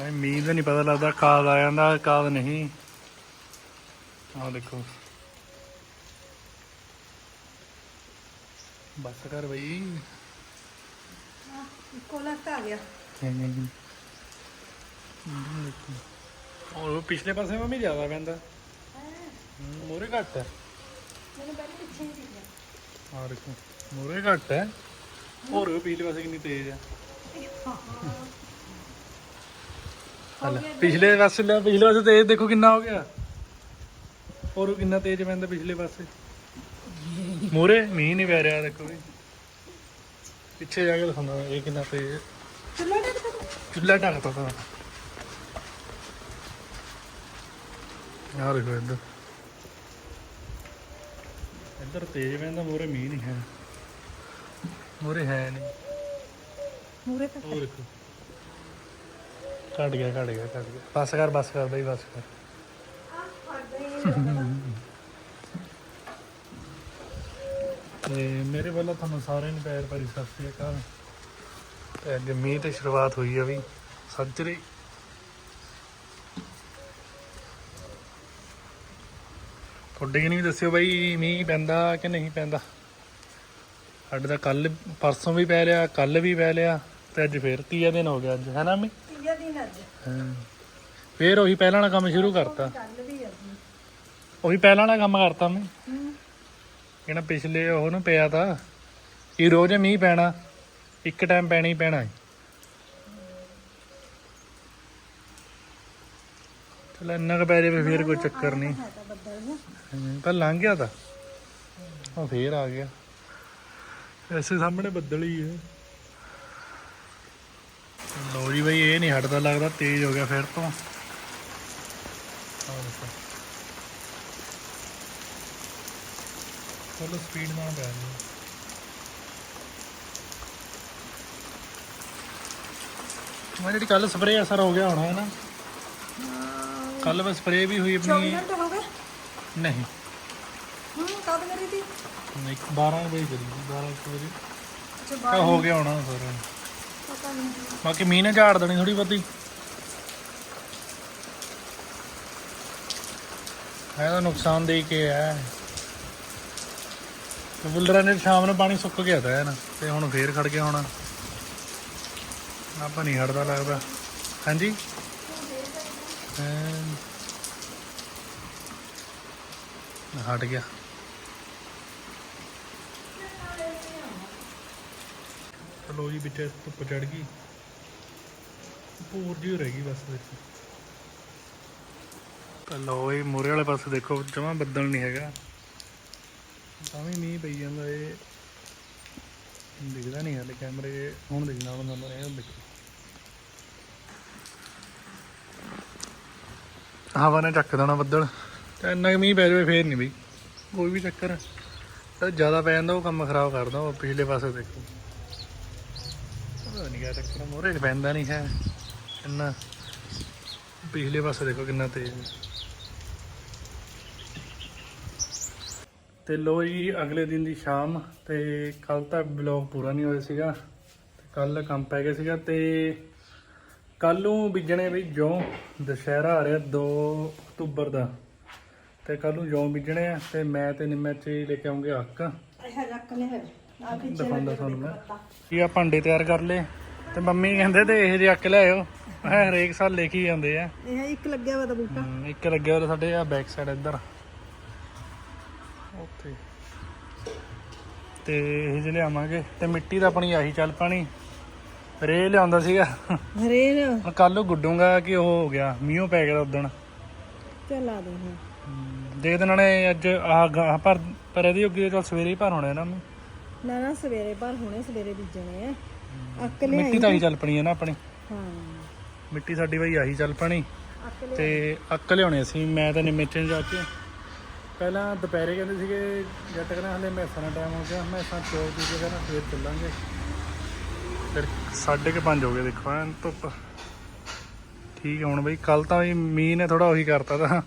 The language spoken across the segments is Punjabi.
ਨਹੀਂ ਮੀਂਹ ਦਾ ਨਹੀਂ ਪਤਾ ਲੱਗਦਾ ਕਾਦ ਆ ਜਾਂਦਾ ਕਾਦ ਨਹੀਂ। ਆਹ ਦੇਖੋ। ਬਸ ਕਰ ਬਈ। ਕੋਲਾ ਤਾਂ ਆ ਗਿਆ। ਉਹ ਪਿਛਲੇ ਪਾਸੇ ਮੰਮੀ ਜ਼ਿਆਦਾ ਪੈਂਦਾ। ਮੋਰੇ ਘੱਟ ਹੈ। ਮੈਨੂੰ ਪਹਿਲੇ ਪਿੱਛੇ ਹੀ ਦਿਖਿਆ। ਆਹ ਦੇਖੋ ਮੋਰੇ ਘੱਟ ਹੈ। ਹੋਰ ਪਿਛਲੇ ਪਾਸੇ ਕਿੰਨੀ ਤੇਜ਼ ਹੈ। ਪਿਛਲੇ ਪਾਸੇ ਲੈ ਪਿਛਲੇ ਪਾਸੇ ਤੇਜ਼ ਦੇਖੋ ਕਿੰਨਾ ਹੋ ਗਿਆ। ਹੋਰ ਕਿੰਨਾ ਤੇਜ਼ ਪੈਂਦਾ ਪਿਛਲੇ ਪਾਸੇ। ਮੋਰੇ ਮੀਂਹ ਨਹੀਂ ਪੈ ਰਿਹਾ ਦੇਖੋ ਵੀ। ਪਿੱਛੇ ਜਾ ਕੇ ਦਿਖਾਉਂਦਾ ਇਹ ਕਿੰਨਾ ਤੇਜ਼। ਹੈ। ਚੁੱਲ੍ਹਾ ਦੇ ਦਿਖਾ ਚੁੱਲ੍ਹਾ ਢੱਕਤਾ ਤਾਂ। ਯਾਰ ਦੇਖੋ ਇੱਧਰ। ਇੱਧਰ ਤੇਜ਼ ਪੈਂਦਾ ਮੋਰੇ ਮੀਂਹ ਨਹੀਂ ਹੈ। ਮੋਰੇ ਹੈ ਨਹੀਂ ਮੂਰੇ ਤਾਂ ਉਹ ਦੇਖੋ। ਘਟ ਗਿਆ ਘਟ ਗਿਆ ਘਟ ਗਿਆ। ਬਸ ਕਰ ਬਸ ਕਰ ਬਈ ਬਸ ਕਰ। ਤੇ ਮੇਰੇ ਵੱਲੋਂ ਤੁਹਾਨੂੰ ਸਾਰਿਆਂ ਨੂੰ ਪਿਆਰ ਭਰੀ ਸਤਿ ਸ੍ਰੀ ਅਕਾਲ। ਤੇ ਅੱਜ ਮੀਂਹ ਤੇ ਸ਼ੁਰੂਆਤ ਹੋਈ ਆ ਵੀ ਸੱਜਰੇ। ਤੁਹਾਡੇ ਕਿ ਨਹੀਂ ਦੱਸਿਓ ਬਾਈ ਮੀਂਹ ਪੈਂਦਾ ਕਿ ਨਹੀਂ ਪੈਂਦਾ? ਸਾਡੇ ਤਾਂ ਕੱਲ ਪਰਸੋਂ ਵੀ ਪੈ ਲਿਆ ਕੱਲ ਵੀ ਪੈ ਲਿਆ ਤੇ ਅੱਜ ਫੇਰ ਤੀਆ ਦਿਨ ਹੋ ਗਿਆ ਅੱਜ? ਹੈ ਨਾ ਮੀ ਤੀਜਾ ਦਿਨ ਅੱਜ। ਫੇਰ ਉਹੀ ਪਹਿਲਾਂ ਵਾਲਾ ਕੰਮ ਸ਼ੁਰੂ ਕਰਤਾ। ਕੱਲ ਵੀ ਅੱਜ ਉਹੀ ਪਹਿਲਾਂ ਵਾਲਾ ਕੰਮ ਕਰਤਾ ਮੈਂ ਹੂੰ। ਪਿਛਲੇ ਉਹ ਨੂੰ ਪਿਆ ਤਾਂ ਇਹ ਰੋਜ਼ ਮੀਂਹ ਪੈਣਾ ਇੱਕ ਟਾਈਮ ਪੈਣਾ ਹੀ ਪੈਣਾ ਹੈ ਚਲ ਇੰਨਾ ਕੁ ਪੈ ਜਾਵੇ ਫੇਰ ਕੋਈ ਚੱਕਰ ਨਹੀਂ। ਹੈ ਤਾਂ ਬੱਦਲ ਹੈ ਹਮ, ਪਰ ਲੰਘ ਗਿਆ ਤਾਂ। ਉਹ ਫੇਰ ਆ ਗਿਆ। ਐਸੇ ਸਾਹਮਣੇ ਬੱਦਲ ਹੀ ਹੈ। ਲੋ ਜੀ ਬਈ ਇਹ ਨਹੀਂ ਹਟਦਾ ਲੱਗਦਾ ਤੇਜ਼ ਹੋ ਗਿਆ ਫਿਰ ਤੋਂ। ਫੁੱਲ ਸਪੀਡ ਨਾਲ ਪੈ ਰਿਹਾ ਮੈਂ ਜਿਹੜੀ ਕੱਲ ਸਪਰੇਅ ਅਸਰ ਹੋ ਗਿਆ ਹੋਣਾ ਹੈ ਨਾ ਕੱਲ ਮੈਂ ਸਪਰੇਅ ਵੀ ਹੋਈ 24 ਆਪਣੀ ਘੰਟੇ ਹੋ ਗਏ? ਨਹੀਂ। ਹੂੰ ਕਦ ਕਰੀ ਤੀ ਨਹੀਂ 12 ਵਜੇ ਕਰੀ 12 ਕੁ ਵਜੇ। ਅੱਛਾ ਹੋ ਗਿਆ ਹੋਣਾ ਸਾਰਾ ਪਤਾ ਨਹੀਂ ਬਾਕੀ ਮੀਂਹ ਨੇ ਝਾੜ ਦੇਣੀ ਥੋੜੀ ਬਹੁਤੀ। ਹੈ ਨੁਕਸਾਨ ਦੇ ਕੇ ਹੈ। ਬੁੱਲਰਾਂ ਨੇ ਸ਼ਾਮ ਨੂੰ ਪਾਣੀ ਸੁੱਕ ਗਿਆ ਤਾਂ ਨਾ, ਤੇ ਹੁਣ ਫੇਰ ਖੜ ਗਿਆ ਹੋਣਾ। ਆਪਾਂ ਨਹੀਂ ਹਟਦਾ ਲੱਗਦਾ। ਹਾਂਜੀ? ਹਟ ਗਿਆ। ਚਲੋ ਜੀ ਵਿੱਚ ਧੁੱਪ ਚੜ ਗਈ। ਪੂਰ ਜੀ ਰਹਿ ਗਈ ਬਸ ਵਿੱਚ। ਲੋ ਇਹ ਮੂਰੇ ਵਾਲੇ ਪਾਸੇ ਦੇਖੋ ਜਮਾ ਬੱਦਲ ਨਹੀਂ ਹੈਗਾ। ਤਾਂ ਵੀ ਮੀਂਹ ਪਈ ਜਾਂਦਾ ਇਹ ਦਿਖਦਾ ਨਹੀਂ ਹਾਲੇ ਕੈਮਰੇ ਹੁਣ ਦਿਖਣਾ ਉਹਨਾਂ ਨੂੰ ਇਹ ਦੇਖੋ। ਹਵਾ ਨੇ ਚੱਕ ਦੇਣਾ ਬੱਦਲ। ਤੇ ਇੰਨਾ ਕੁ ਮੀਂਹ ਪੈ ਜਾਵੇ ਫੇਰ ਨਹੀਂ ਬਈ। ਕੋਈ ਵੀ ਚੱਕਰ। ਜ਼ਿਆਦਾ ਪੈ ਜਾਂਦਾ ਉਹ ਕੰਮ ਖਰਾਬ ਕਰਦਾ ਉਹ ਪਿਛਲੇ ਪਾਸੇ ਦੇਖੋ। ਪਤਾ ਨਹੀਂ ਮੋਰੇ ਪੈਂਦਾ ਨਹੀਂ ਹੈ। ਇੰਨਾ ਪਿਛਲੇ ਪਾਸੇ ਦੇਖੋ ਕਿੰਨਾ ਤੇਜ਼ ਤੇ ਲੋ ਜੀ, ਅਗਲੇ ਦਿਨ ਦੀ ਸ਼ਾਮ ਤੇ ਕੱਲ ਤਾਂ ਬਲੌਗ ਪੂਰਾ ਨਹੀਂ ਹੋਇਆ ਸੀਗਾ। ਤੇ ਕੱਲ ਕੰਮ ਪੈ ਗਿਆ ਸੀਗਾ ਤੇ ਕੱਲ ਨੂੰ ਬੀਜਣੇ ਵੀ ਜੌਂ ਦੁਸ਼ਹਿਰਾ ਆ ਰਿਹਾ 2 ਅਕਤੂਬਰ ਦਾ। ਤੇ ਕੱਲ ਨੂੰ ਜੌਂ ਬੀਜਣੇ ਆ ਤੇ ਮੈਂ ਤੇ ਨਿੰਮੇ ਚ ਲੈ ਕੇ ਆਉਂਗੇ ਹੱਕ ਇਹ ਰੱਖ ਲੈ ਆ ਦਿਖਾਉਂਦਾ ਤੁਹਾਨੂੰ ਮੈਂ। ਇਹ ਆ ਭਾਂਡੇ ਤਿਆਰ ਕਰ ਲਏ। ਤੇ ਮੰਮੀ ਕਹਿੰਦੇ ਤੇ ਇਹ ਜਿਹੇ ਅੱਕ ਲਿਆਇਓ ਮੈਂ ਹਰੇਕ ਸਾਲ ਲੈ ਕੇ ਆਉਂਦੇ ਆ। ਇਹ ਇੱਕ ਲੱਗਿਆ ਵਾ ਤਾਂ ਬੂਟਾ। ਹਮ, ਇੱਕ ਲੱਗਿਆ ਹੋਇਆ ਸਾਡੇ ਆ ਬੈਕ ਸਾਈਡ ਇੱਧਰ। ਉੱਥੇ। ਤੇ ਇਹ ਜਿਹੇ ਲਿਆਵਾਂਗੇ। ਤੇ ਮਿੱਟੀ ਦਾ ਆਪਣੀ ਆਹੀ ਚੱਲ ਪਾਣੀ। ਰੇ ਲਿਆਉਂਦਾ ਸੀਗਾ। ਹਰੇ ਹੁਣ ਕੱਲ ਨੂੰ ਗੁੱਡੂਗਾ ਕਿ ਉਹ ਹੋ ਗਿਆ। ਮੀਂਹ ਪੈ ਗਿਆ ਉਦੋਂ ਚਲਾ ਦੇ ਹੁਣ ਦੇ ਦੇਣਾ ਨੇ ਅੱਜ ਆਹ ਗਾਹ ਪਰ ਪਰ ਇਹਦੀ ਅੱਗੇ ਚੱਲ ਸਵੇਰੇ ਹੀ ਭਰ ਹੋਣੇ ਇਹਨਾਂ ਨੂੰ। ਨਾ ਨਾ ਸਵੇਰੇ ਪਰ ਹੁਣੇ ਸਵੇਰੇ ਬੀਜਣੇ ਆ। ਅੱਕ ਲਿਆਈ ਮਿੱਟੀ ਤਾਂ ਆਹੀ ਚੱਲ ਪਣੀ ਹੈ ਨਾ ਆਪਣੀ। ਹਾਂ। ਮਿੱਟੀ ਸਾਡੀ ਬਈ ਆਹੀ ਚੱਲ ਪਣੀ। ਅੱਕ ਤੇ ਅੱਕ ਲਿਆਉਣੇ ਸੀ ਮੈਂ ਤਾਂ ਨਿਮੇਚੇ ਜਾ ਕੇ ਪਹਿਲਾਂ ਦੁਪਹਿਰੇ ਕਹਿੰਦੇ ਸੀਗੇ ਜਦ ਤੱਕ ਨਾ ਹਲੇ ਮੈਸਾਂ ਦਾ ਟਾਈਮ ਹੋ ਗਿਆ ਮੈਸਾਂ ਚੋ ਪੀ ਕੇ ਕਹਿੰਦਾ ਫੇਰ ਚੱਲਾਂਗੇ। ਫਿਰ ਸਾਢੇ ਕੁ ਪੰਜ ਹੋ ਗਏ ਦੇਖੋ ਐਨ ਧੁੱਪ। ਠੀਕ ਹੈ ਹੁਣ ਬਈ ਕੱਲ ਤਾਂ ਵੀ ਮੀਂਹ ਨੇ ਥੋੜਾ ਉਹੀ ਕਰਤਾ ਤਾਂ।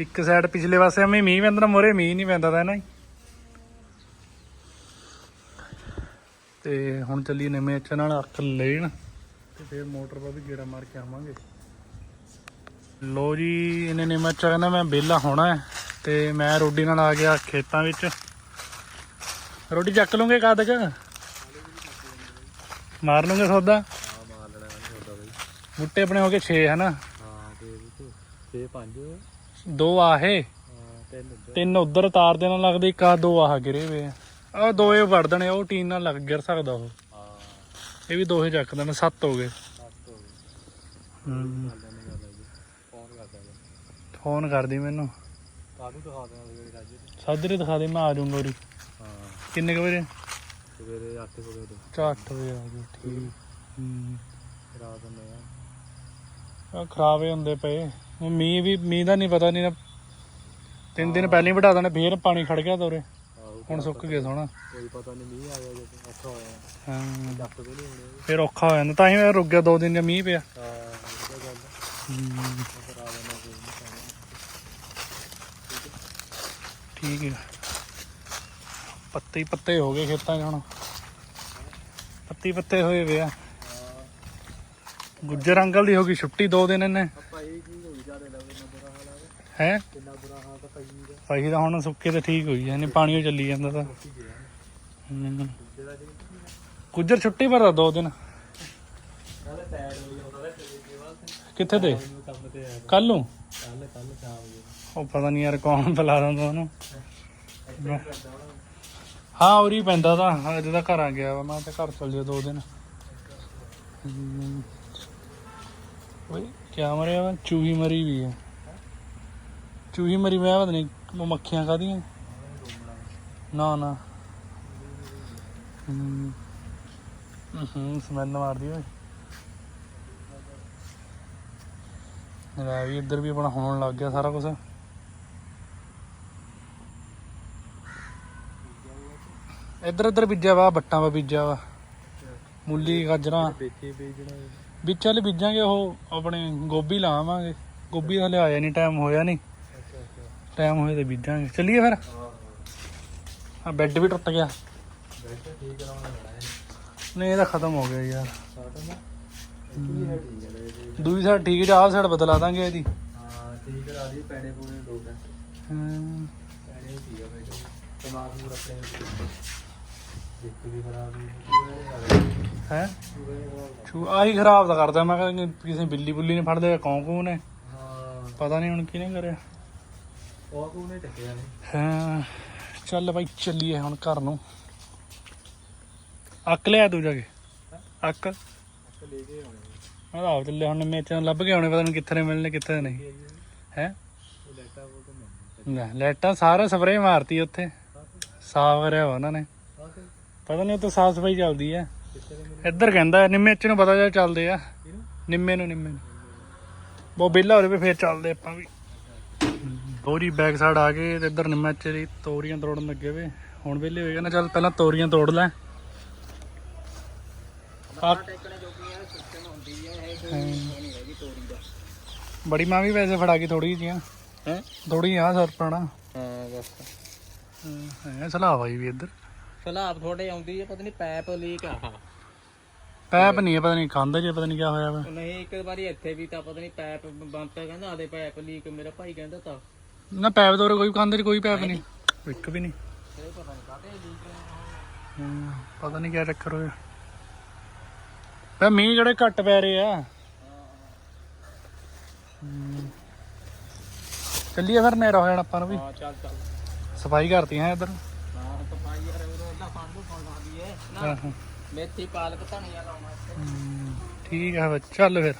ਇੱਕ ਸਾਈਡ ਪਿਛਲੇ ਪਾਸੇ ਐਵੇਂ ਮੀਂਹ ਪੈਂਦਾ ਮੋਰੇ ਮੀਂਹ ਨਹੀਂ ਪੈਂਦਾ ਤਾਂ ਨਾ ਤੇ ਹੁਣ ਚੱਲੀ ਨਿਮੇਚ ਨਾਲ ਅੱਖ ਲੈਣ ਤੇ ਫਿਰ ਮੋਟਰ 'ਪਾ ਵੀ ਗੇੜਾ ਮਾਰ ਕੇ ਆਵਾਂਗੇ। ਲੋ ਜੀ, ਇਹਨੇ ਨੇ ਮੈਂ ਕਹਿੰਦਾ ਮੈਂ ਵਿਹਲਾ ਹੋਣਾ ਤੇ ਮੈਂ ਰੋਡੀ ਨਾਲ ਆ ਗਿਆ ਖੇਤਾਂ ਵਿੱਚ। ਰੋਟੀ ਚੱਕ ਲੂੰਗੇ ਕਦ ਕ ਮਾਰ ਲੂੰਗੇ ਸੌਦਾ? ਹਾਂ ਬੁੱਟੇ ਆਪਣੇ ਹੋ ਗਏ 6 ਹਨਾ? ਹਾਂ ਤੇ ਇਹ। 5 ਦੋ ਆਹੇ ਤਿੰਨ ਉੱਧਰ ਉਧਰ ਤਾਰ ਦੇ ਨਾਲ ਲੱਗਦੇ, ਇੱਕ ਆ ਦੋ ਆਹ ਗਿਰੇ ਵੇ ਆ। ਆਹ ਦੋ ਇਹ ਵੜ ਦੇਣੇ ਉਹ ਟੀਨ ਨਾਲ ਲੱਗ ਗਿਰ ਸਕਦਾ ਉਹ। ਹਾਂ। ਇਹ ਵੀ ਦੋਹੇ ਚੱਕ ਦੇਣੇ ਸੱਤ ਹੋ ਗਏ। ਸੱਤ ਹੋ ਫੋਨ ਕਰਦਾ ਮੈਨੂੰ। ਕਾਹਨੂੰ ਦਿਖਾ ਦੇਣਾ ਰਾਜੇ ਦਿਖਾ ਦੇ ਮੈਂ ਆ ਜਾਊਂਗਾ ਉਰੀ। ਹਾਂ। ਕਿੰਨੇ ਕੁ ਵਜੇ? ਸਵੇਰੇ 8 ਵਜੇ ਤੋਂ। ਚਾਰ ਅੱਠ ਵਜੇ ਆ ਜਾਓ ਠੀਕ। ਹੂੰ। ਰਾਤ ਨੂੰ ਆ। ਆ ਖਰਾਬ ਹੀ ਹੁੰਦੇ ਪਏ। ਹੁਣ ਮੀਂਹ ਵੀ ਮੀਂਹ ਦਾ ਨਹੀਂ ਪਤਾ ਨਹੀਂ ਨਾ। ਤਿੰਨ ਦਿਨ ਪਹਿਲਾਂ ਹੀ ਵਢਾ ਦੇਣੇ ਫੇਰ ਪਾਣੀ ਖੜ ਗਿਆ ਤੋਰੇ ਹੁਣ ਸੁੱਕ ਗਏ ਸੋਹਣਾ। ਕੋਈ ਪਤਾ ਨਹੀਂ ਮੀਂਹ ਆ ਗਿਆ ਜਦੋਂ ਅੱਛਾ ਹੋਇਆ। ਹਾਂ। ਦੱਸ ਦੇ ਨਹੀਂ ਹੋਣੇ ਫੇਰ ਔਖਾ ਹੋ ਜਾਂਦਾ ਤਾਂ ਹੀ ਮੈਂ ਰੁਕ ਗਿਆ ਦੋ ਦਿਨ ਜੇ ਮੀਂਹ ਪਿਆ। ਹਾਂ ਇਹ ਤਾਂ ਗੱਲ ਹੂੰ ਫਿਰ ਆ ਜਾਣਾ ਕੋਈ ਨਹੀਂ ਪਾਣਾ ਠੀਕ ਹੈ ਪੱਤੇ ਹੀ ਪੱਤੇ ਹੋ ਗਏ ਖੇਤਾਂ 'ਚ ਹੁਣ। ਪੱਤੀ ਪੱਤੇ ਹੋਏ ਵੇ ਆ। ਗੁੱਜਰ ਅੰਕਲ ਦੀ ਹੋ ਗਈ ਛੁੱਟੀ ਦੋ ਦਿਨ ਇਹਨੇ। ਭਾਈ ਕੀ ਹੋਈ ਜਾਦੇ ਲਵੇ ਨਾ ਬੁਰਾ ਹਾਲ ਆ ਹੈ? ਕਿੰਨਾ ਬੁਰਾ ਹਾਲ ਤਾਂ ਭਾਈ ਦਾ ਤਾਂ ਹੁਣ ਸੁੱਕੇ ਤੇ ਠੀਕ ਹੋਈ ਜਾਂਦੇ ਪਾਣੀ ਉਹ ਚੱਲੀ ਜਾਂਦਾ ਤਾਂ। ਹੂੰ। ਗੁੱਜਰ ਛੁੱਟੀ ਪਰ ਆ ਦੋ ਦਿਨ। ਨਾਲੇ ਟਾਇਰ ਹੋ ਗਿਆ ਉਹਦਾ ਤੇ ਦੇ ਵਾਸਤੇ ਕਿੱਥੇ ਤੇ? ਮੈਨੂੰ ਕੰਮ ਤੇ ਆਇਆ ਕੱਲ ਨੂੰ? ਕੱਲ ਕੱਲ ਸ਼ਾਮ ਨੂੰ ਉਹ ਪਤਾ ਨਹੀਂ ਯਾਰ ਕੌਣ ਬੁਲਾ ਦਿੰਦਾ ਉਹਨੂੰ। ਇੱਥੇ ਹਾਂ, ਉਰੀ ਪੈਂਦਾ ਤਾਂ, ਅੱਜ ਦਾ ਘਰ ਆ ਗਿਆ ਵਾ, ਮੈਂ ਤੇ ਘਰ ਚਲ ਜਾ ਦੋ ਦਿਨ। ਹਮ। ਓਏ, ਕਿਆ ਮਰਿਆ ਵਾ? ਚੂਹੀ ਮਰੀ ਵੀ ਹੈ ਚੂਹੀ ਮਰੀ ਮੈਂ ਪਤਾ ਨਹੀਂ ਮੱਖੀਆਂ ਕਾਦੀਆਂ ਨਾ ਨਾ। ਹਮ ਹਮ ਸਮੈਲ ਮਾਰਦੀ ਓਏ। ਲੈ ਵੀ ਇੱਧਰ ਵੀ ਆਪਣਾ ਹੋਣ ਲੱਗ ਗਿਆ ਸਾਰਾ ਕੁਝ ਇੱਧਰ ਇੱਧਰ ਬੀਜਿਆ ਵਾ, ਬੱਟਾਂ ਵਾ ਬੀਜਿਆ ਵਾ। ਮੂਲੀ, ਗਾਜਰਾਂ। ਵਿੱਚ ਵਾਲੇ ਬੀਜਾਂਗੇ ਉਹ, ਆਪਣੇ ਗੋਭੀ ਲਾਵਾਂਗੇ। ਗੋਭੀ ਹਲੇ ਆਇਆ ਨਹੀਂ ਟਾਈਮ ਹੋਇਆ ਨਹੀਂ ਟਾਈਮ ਹੋਏ ਤੇ ਬੀਜਾਂਗੇ। ਚੱਲੀਏ ਫਿਰ? ਹਾਂ। ਆ ਬੈੱਡ ਵੀ ਟੁੱਟ ਗਿਆ। ਬੈਠੇ ਠੀਕ ਕਰਾਉਣਾ ਲੈਣਾ ਹੈ। ਨਹੀਂ ਇਹਦਾ ਖਤਮ ਹੋ ਗਿਆ ਯਾਰ। ਸਾਡਾ ਨਾ ਕੀ ਹੈ ਠੀਕ ਹੈ ਲੈ ਜੀ। ਦੂਜੀ ਸਾਈਡ ਠੀਕ ਹੈ ਆਹ ਸਾਈਡ ਬਦਲਾ ਦਾਂਗੇ ਇਹਦੀ। ਹਾਂ ਠੀਕ ਕਰਾ ਦੀ ਪੈਣੇ ਪੂਣੇ ਦੋ ਹੈ ਹਮ, ਪੈਣੇ ਠੀਕ ਹੈ ਬੈਠੇ ਦਿਮਾਗ ਨੂੰ ਰੱਖਣੇ ਇੱਕ ਵੀ ਖਰਾਬ ਨਹੀਂ ਹੈਂ? ਪੂਰੇ ਖਰਾਬ। ਛੂ ਆਹੀ ਖਰਾਬ ਤਾਂ ਕਰਦਾ ਮੈਂ ਕਿਹਾ ਕਿਸੇ ਬਿੱਲੀ ਬੁੱਲੀ ਨੇ ਫੜ ਲਿਆ ਕੌਂ ਕੌਂ ਨੇ। ਹਾਂ। ਪਤਾ ਨਹੀਂ ਹੁਣ ਕਿਹਨੇ ਕਰਿਆ। ਉਹ ਕੋਨੇ ਚੱਕਿਆ ਨੇ ਹਾਂ, ਚੱਲ ਬਾਈ, ਚੱਲੀਏ ਹੁਣ ਘਰ ਨੂੰ। ਅੱਕ ਲਿਆ ਤੂੰ ਜਾ ਕੇ? ਅੱਕ। ਅੱਛਾ ਲੈ ਕੇ ਆਉਣੇ ਮੈਂ ਤਾਂ ਆਪ ਚੱਲੇ ਹੁਣ ਮੇਚਾਂ ਲੱਭ ਕੇ ਆਉਣੇ, ਪਤਾ ਨਹੀਂ ਕਿੱਥੇ ਨੇ ਮਿਲਣੇ, ਕਿੱਥੇ ਨਹੀਂ। ਹੈ? ਲੈਟਾਂ ਸਾਰੇ ਸਪਰੇਅ ਮਾਰਤੀ ਉੱਥੇ। ਸਾਫ਼ ਕਰਿਆ ਵਾ ਉਹਨਾਂ ਨੇ। ਪਤਾ ਨਹੀਂ ਉੱਥੇ ਸਾਫ਼ ਸਫ਼ਾਈ ਚੱਲਦੀ ਆ। ਇੱਧਰ ਕਹਿੰਦਾ, ਨਿੰਮੇ ਚ ਨੂੰ ਪਤਾ ਜਾ ਚੱਲਦੇ ਆ। ਨਿੰਮੇ ਨੂੰ ਨਿੰਮੇ ਨੂੰ। ਬਹੁਤ ਵਿਹਲਾ ਹੋ ਰਿਹਾ ਫੇਰ ਚੱਲਦੇ ਆਪਾਂ ਵੀ। ਤੋਰੀ ਬੈਕ ਸਾਈਡ ਆ ਗਏ ਤੇ ਇੱਧਰ ਨਿੰਮੇ ਚ ਦੀ ਤੋਰੀਆਂ ਤੋੜਨ ਲੱਗੇ ਵੇ। ਹੁਣ ਵਿਹਲੇ ਹੋਏ ਕਹਿੰਦਾ ਚੱਲ ਪਹਿਲਾਂ ਤੋਰੀਆਂ ਤੋੜ ਲੈ। ਬੜੀ ਮਾਂ ਵੀ ਵੈਸੇ ਫੜਾ ਗਈ ਥੋੜੀ ਜੀਆਂ ਹੈ? ਥੋੜੀ ਆ ਸਰ ਪਣਾ। ਹਾਂ ਬਸ। ਹੈ ਸਲਾਹ ਆਈ ਵੀ ਇੱਧਰ। ਸਲਾਬ ਤੁਹਾਡੇ ਆਉਂਦੀ ਹੈ ਪਤਾ ਨਹੀਂ ਪੈਪ ਲੀਕ ਆ। ਪੈਪ ਨਹੀਂ ਹੈ ਪਤਾ ਨਹੀਂ ਕੰਧ ਜੇ ਪਤਾ ਨਹੀਂ ਕਿਆ ਹੋਇਆ ਵਾ। ਨਹੀਂ ਇੱਕ ਵਾਰੀ ਇੱਥੇ ਵੀ ਤਾਂ ਪਤਾ ਨਹੀਂ ਪੈਪ ਬੰਤਾ ਕਹਿੰਦਾ ਆਦੇ ਪੈਪ ਲੀਕ ਮੇਰਾ ਭਾਈ ਕਹਿੰਦਾ ਤਾਂ। ਨਾ ਪੈਪ ਤੋਰੇ ਕੋਈ ਕੰਧ 'ਚ ਕੋਈ ਪੈਪ ਨਹੀਂ ਇੱਕ ਵੀ ਨਹੀਂ। ਇਹ ਪਤਾ ਨਹੀਂ। ਕਾਹਦੇ ਲੀਕ ਹਮ, ਪਤਾ ਨਹੀਂ ਕਿਆ ਚੱਕਰ ਹੋਇਆ। ਪੈ ਮੀਂਹ ਜਿਹੜੇ ਘੱਟ ਪੈ ਰਹੇ ਆ। ਹਮ। ਚੱਲੀਏ ਫਿਰ ਨੇਰਾ ਹੋ ਜਾਣਾ ਆਪਾਂ ਨੂੰ ਵੀ। ਹਾਂ ਚੱਲ ਚੱਲ। ਸਫ਼ਾਈ ਕਰਤੀ ਹੈ ਇੱਧਰ। ਹਾਂ ਤਾਂ ਭਾਈ ਯਾਰ ਉਹ ਅੱਲਾ ਸਾਨੂੰ ਫੋਨ ਲਾ ਦਈਏ ਹਾਂ, ਨਾ ਹਾਂ। ਮੇਥੀ ਪਾਲਕ ਧਨੀਆ ਲਾਉਣਾ ਇੱਥੇ। ਹਮ, ਠੀਕ ਆ ਫਿਰ ਚੱਲ ਫਿਰ।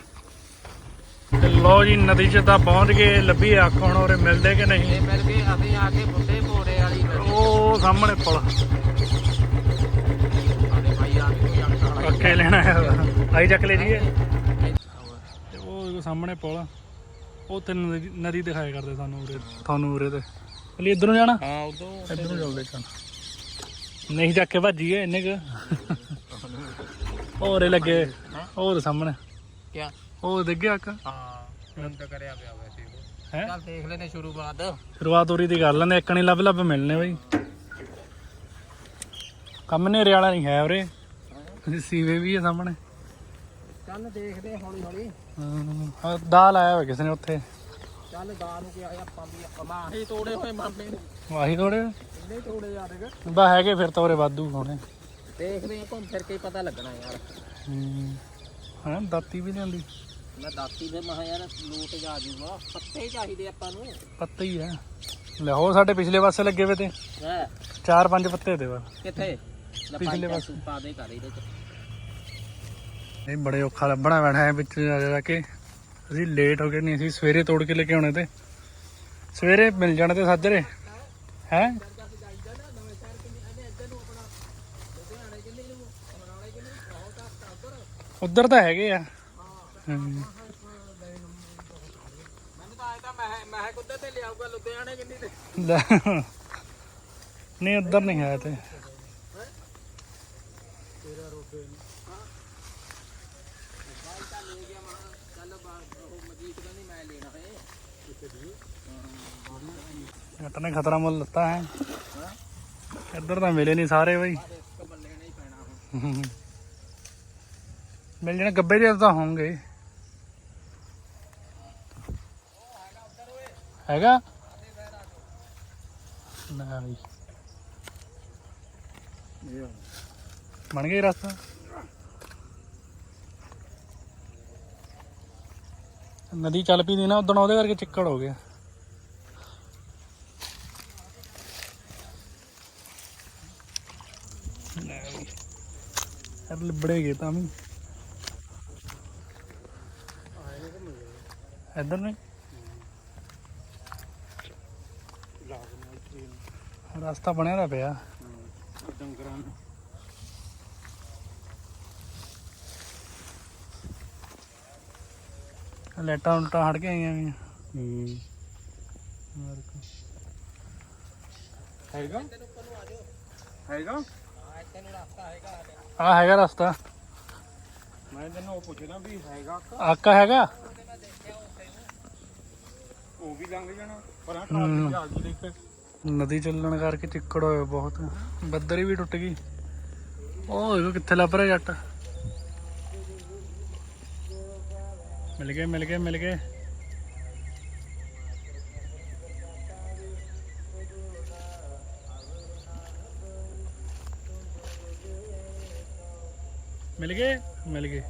ਤੇ ਲੋ ਜੀ ਨਦੀ 'ਚ ਤਾਂ ਪਹੁੰਚ ਗਏ ਲੱਭੀ ਅੱਖ ਹੁਣ ਉਰੇ ਮਿਲਦੇ ਕਿ ਨਹੀਂ? ਇਹ ਮਿਲ ਗਏ ਅਸੀਂ ਆ ਕੇ ਬੁੱਢੇ ਭੋਰੇ ਵਾਲੀ ਉਹ ਸਾਹਮਣੇ ਪੁਲ। ਆਦੇ ਭਾਈ ਆ ਕੇ ਅੱਖ ਵਾਲਾ ਅੱਕੇ ਲੈਣਾ ਹੈ। ਆਈ ਚੱਕ ਲੈ ਜੀਏ। ਤੇ ਉਹ ਦੇਖੋ ਸਾਹਮਣੇ ਪੁਲ ਉਹ ਤੇ ਨਦੀ ਦਿਖਾਇਆ ਕਰਦੇ ਸਾਨੂੰ ਉਰੇ ਤੁਹਾਨੂੰ ਉਰੇ ਤੇ। ਅਲੀ ਇੱਧਰੋਂ ਜਾਣਾ? ਹਾਂ ਉਦੋਂ ਇੱਧਰੋਂ ਚੱਲਦੇ ਚੱਲ। ਨਹੀਂ ਚੱਕ ਕੇ ਭੱਜੀਏ ਇੰਨੇ ਕੁ। ਹੋਰੇ ਲੱਗੇ ਹੋਰ ਸਾਹਮਣੇ। ਕਿਆ? ਉਹ ਦੇਖ ਗਿਆ ਅੱਕ ਹਾਂ ਹੁਣ ਤਾਂ ਕਰਿਆ ਪਿਆ ਵੈਸੇ ਉਹ। ਹੈ? ਚੱਲ ਦੇਖ ਲੈਨੇ ਸ਼ੁਰੂਆਤ। ਸ਼ੁਰੂਆਤ ਉਰੀ ਦੀ ਕਰ ਲੈਂਦੇ ਇੱਕ ਨਹੀਂ ਲੱਭ ਲੱਭ ਮਿਲਨੇ ਬਈ। ਕੰਮ ਨੇਰੇ ਵਾਲਾ ਨਹੀਂ ਹੈ ਉਰੇ। ਸੀਵੇ ਵੀ ਹੈ ਸਾਹਮਣੇ। ਚੱਲ ਦੇਖਦੇ ਹੌਲੀ ਹੌਲੀ। ਹਮ, ਆਹ ਦਾਲ ਆਇਆ ਹੋਇਆ ਕਿਸੇ ਨੇ ਉੱਥੇ। ਚੱਲ ਗਾ ਨੂੰ ਕਿ ਆਇਆ ਆਪਾਂ ਵੀ ਆਪਾਂ ਹੀ ਤੋੜੇ ਹੋਏ ਮਾਮੇ ਨੇ। ਵਾਹੀ ਥੋੜੇ ਤੋੜੇ ਜਾ ਦੇ ਬਾ ਹੈਗੇ ਫਿਰ ਤੋਰੇ ਵਾਧੂ ਹੋਣੇ। ਦੇਖਦੇ ਆ ਘੁੰਮ ਫਿਰ ਕੇ ਹੀ ਪਤਾ ਲੱਗਣਾ ਯਾਰ। ਹਾਂ ਦਾਤੀ ਵੀ ਲਿਆਂਦੀ ਮੈਂ ਦਾਤੀ ਦੇ ਮਹਾ ਯਾਰ ਲੋਟ ਜਾ ਜੂਗਾ। ਪੱਤੇ ਚਾਹੀਦੇ ਆਪਾਂ ਨੂੰ। ਪੱਤੇ ਹੀ ਆ। ਲੈ ਹੋਰ ਸਾਡੇ ਪਿਛਲੇ ਪਾਸੇ ਲੱਗੇ ਵੇ ਤੇ। ਹੈ ਚਾਰ ਪੰਜ ਪੱਤੇ ਤੇ ਬਸ। ਕਿੱਥੇ? ਪਿਛਲੇ ਪਾਸੇ ਪਾਸੇ। ਪਾ ਦੇ ਕਰ ਇਹਦੇ ਚ। ਇਹ ਬੜੇ ਔਖਾ ਲੱਭਣਾ ਪੈਣਾ ਹੈ ਵਿੱਚ ਜਾ ਜਾ ਕੇ। ਅਸੀਂ ਲੇਟ ਹੋ ਗਏ ਨਹੀਂ ਅਸੀਂ ਸਵੇਰੇ ਤੋੜ ਕੇ ਲੈ ਕੇ ਆਉਣੇ ਤੇ। ਸਵੇਰੇ ਮਿਲ ਜਾਣੇ ਤੇ ਸਾਜਰੇ। ਹੈ? ਉੱਧਰ ਤਾਂ ਹੈਗੇ ਆ। ਲੈ। ਨਹੀਂ, ਉਧਰ ਨਹੀਂ ਹੈ ਤੇ। ਜੱਟ ਨੇ ਖਤਰਾ ਮੁੱਲ ਲੱਤਾ ਹੈ। ਇੱਧਰ ਤਾਂ ਮਿਲੇ ਨਹੀਂ ਸਾਰੇ ਬਈ। ਮਿਲ ਜਾਣੇ, ਗੱਬੇ ਦੇ ਤਾਂ ਹੋਣਗੇ। ਹੈਗਾ। ਨਾ ਵੀ। ਬਣ ਗਿਆ ਰਸਤਾ ਨਦੀ ਚੱਲ ਪਈ ਦੀ ਨਾ ਉਦੋਂ ਉਹਦੇ ਕਰਕੇ ਚਿੱਕੜ ਹੋ ਗਿਆ। ਯਾਰ ਲਿਬੜੇ ਗਏ ਤਾਂ ਵੀ। ਇੱਧਰ ਨੇ। ਰਸਤਾ ਬਣਿਆ ਦਾ ਪਿਆ ਡੰਗਰਾਂ ਨੂੰ ਲੈਟਾਂ ਉਲਟਾਂ ਹਟ ਕੇ ਆਈਆਂ ਵੀ ਹੂੰ ਹੈਗਾ ਹੈਗਾ ਹਾਂ ਤੈਨੂੰ ਰਸਤਾ ਹੈਗਾ ਆ ਹੈਗਾ ਰਸਤਾ ਮੈਂ ਤੈਨੂੰ ਉਹ ਪੁੱਛਦਾ ਵੀ ਹੈਗਾ ਆਕਾ ਹੈਗਾ ਉਹ ਵੀ ਲੰਘ ਜਾਣਾ ਪਰ ਆ ਹੂੰ। ਟਰਾਲੀ ਆ ਗਈ ਦੇਖ ਨਦੀ ਚੱਲਣ ਕਰਕੇ ਚਿੱਕੜ ਹੋਇਆ ਬਹੁਤ ਬੱਦਰੀ ਵੀ ਟੁੱਟ ਗਈ ਉਹ ਦੇਖੋ ਕਿੱਥੇ ਲੱਭ ਰਿਹਾ ਜੱਟ ਮਿਲ ਗਏ ਮਿਲ ਗਏ ਮਿਲ ਗਏ ਮਿਲ ਗਏ ਮਿਲ ਗਏ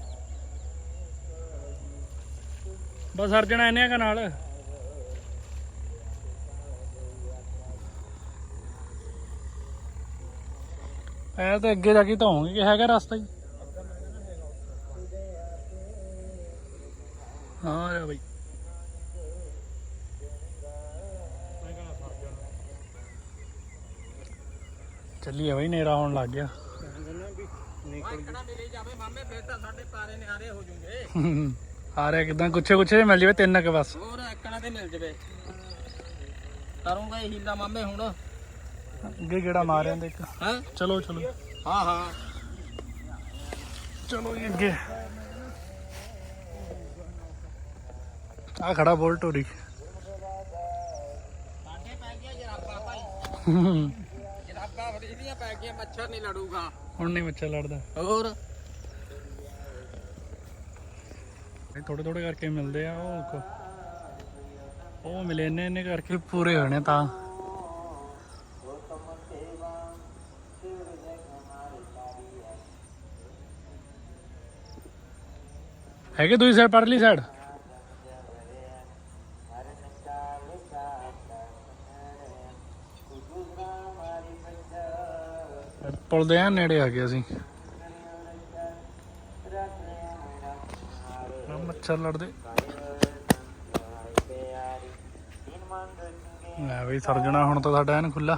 ਬਸ ਹਰ ਜਣਾ ਇਹਨੇ ਕਾ ਨਾਲ ਐ ਤਾਂ ਅੱਗੇ ਜਾ ਕੇ ਧੋਵਾਂਗੇ ਕਿ ਹੈਗਾ ਰਸਤਾ ਹੀ। ਹਾਂ ਰੇ ਬਈ। ਚੱਲੀਏ ਬਈ, ਨੇਰਾ ਹੋਣ ਲੱਗ ਗਿਆ। ਨਿਕਲ ਆ ਰਿਹਾ ਕਿਦਾਂ? ਗੁੱਛੇ ਗੁੱਛੇ ਮਿਲ ਜਵੇ, ਤਿੰਨ ਕ ਬਸ। ਹੋਰ ਇੱਕਣਾ ਤੇ ਮਿਲ ਜਵੇ। ਕਰੂੰਗਾ ਇਹ ਹੀਲਾ ਮਾਮੇ ਹੁਣ। ਅੱਗੇ ਕਿਹੜਾ ਮਾਰਿਆ ਦੇ ਇੱਕ ਹਾਂ? ਚਲੋ ਚਲੋ। ਹਾਂ ਹਾਂ। ਚਲੋ ਜੀ ਅੱਗੇ। ਆ ਖੜਾ ਬੋਲਟ ਹੋਰੀ ਸਾਡੇ ਪੈ ਗਿਆ ਜਰਾਬਾ ਭਾਈ। ਜਰਾਬਾ ਫਰੀਦੀਆਂ ਪੈ ਗਈਆਂ ਮੱਛਰ ਨਹੀਂ ਲੜੂਗਾ। ਹੁਣ ਨਹੀਂ ਬੱਚਾ ਲੜਦਾ। ਹੋਰ? ਇਹ ਥੋੜੇ ਥੋੜੇ ਕਰਕੇ ਮਿਲਦੇ ਆ ਉਹ ਉਹ ਮਿਲੇ ਇੰਨੇ ਇੰਨੇ ਕਰਕੇ। ਪੂਰੇ ਹੋਣੇ ਤਾਂ। ਹੈਗੇ ਦੂਜੀ ਸਾਈਡ ਪਰਲੀ ਸਾਈਡ ਪੁਲ ਦੇ ਆ, ਨੇੜੇ ਆ ਗਏ ਅਸੀਂ। ਮੱਛਰ ਲੜਦੇ। ਲੈ ਬਈ ਸਰਜਣਾ ਹੁਣ ਤਾਂ ਸਾਡਾ ਐਨ ਖੁੱਲਾ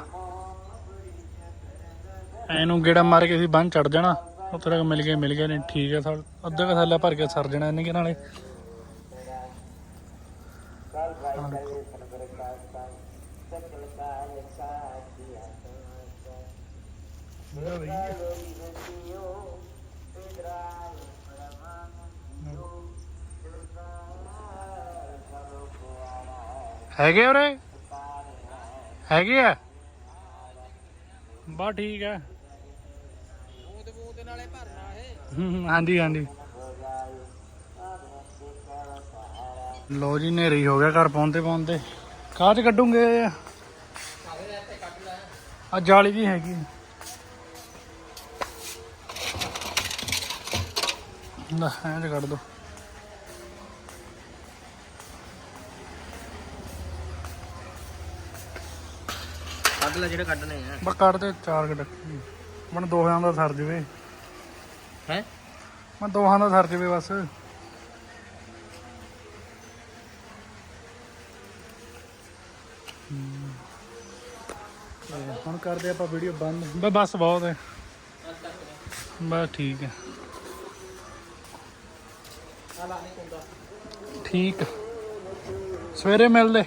ਐਨੂੰ ਗੇੜਾ ਮਾਰ ਕੇ ਅਸੀਂ ਬੰਨ ਚੜ ਜਾਣਾ। ਉੱਥੇ ਤੱਕ ਮਿਲ ਗਏ ਮਿਲ ਗਏ ਨਹੀਂ ਠੀਕ ਹੈ ਸਰ ਅੱਧਾ ਕੁ ਥੱਲੇ ਭਰ ਕੇ ਸਰ ਜਾਣਾ ਇਹਨੇ ਕਿ ਨਾਲੇ। ਆਹ ਦੇਖੋ। ਹੈਗੇ ਉਰੇ? ਹੈਗੇ ਆ? ਬਾ ਠੀਕ ਹੈ ਨਾਲੇ ਭਰਨਾ ਇਹ। ਹਮ, ਹਾਂਜੀ ਹਾਂਜੀ। ਲੋ ਜੀ ਨੇਰੀ ਹੋ ਗਿਆ ਘਰ ਪਹੁੰਚਦੇ ਪਹੁੰਚਦੇ ਕਾਹ ਚ ਕੱਢੂਗੇ ਆ ਜਾਲੀ ਵੀ ਹੈਗੀ ਲੈ ਐਂ ਚ ਕੱਢ ਦੋ। ਕੱਢ ਲੈ ਜਿਹੜੇ ਆ। ਬਸ ਕੱਢ ਦੇ ਚਾਰ ਕੱਢ ਮਨ ਦੋਹਾਂ ਦਾ ਸਰ ਜਵੇ। ਹੈ? ਮੈਂ ਦੋਹਾਂ ਦਾ ਸਰ ਜਵੇ ਬਸ। ਤੇ ਹੁਣ ਕਰਦੇ ਆਪਾਂ ਵੀਡੀਓ ਬੰਦ। ਬਸ ਬਹੁਤ ਹੈ। ਬਸ ਠੀਕ ਹੈ। ਠੀਕ। ਸਵੇਰੇ ਮਿਲਦੇ।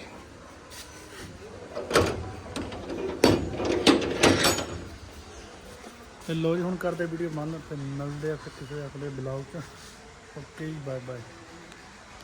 ਤੇ ਲੋ ਜੀ, ਹੁਣ ਕਰਦੇ ਵੀਡੀਓ ਬੰਦ ਤੇ ਮਿਲਦੇ ਆ ਫਿਰ ਕਿਸੇ ਅਗਲੇ ਬਲੌਗ 'ਚ। ਓਕੇ ਜੀ ਬਾਏ ਬਾਏ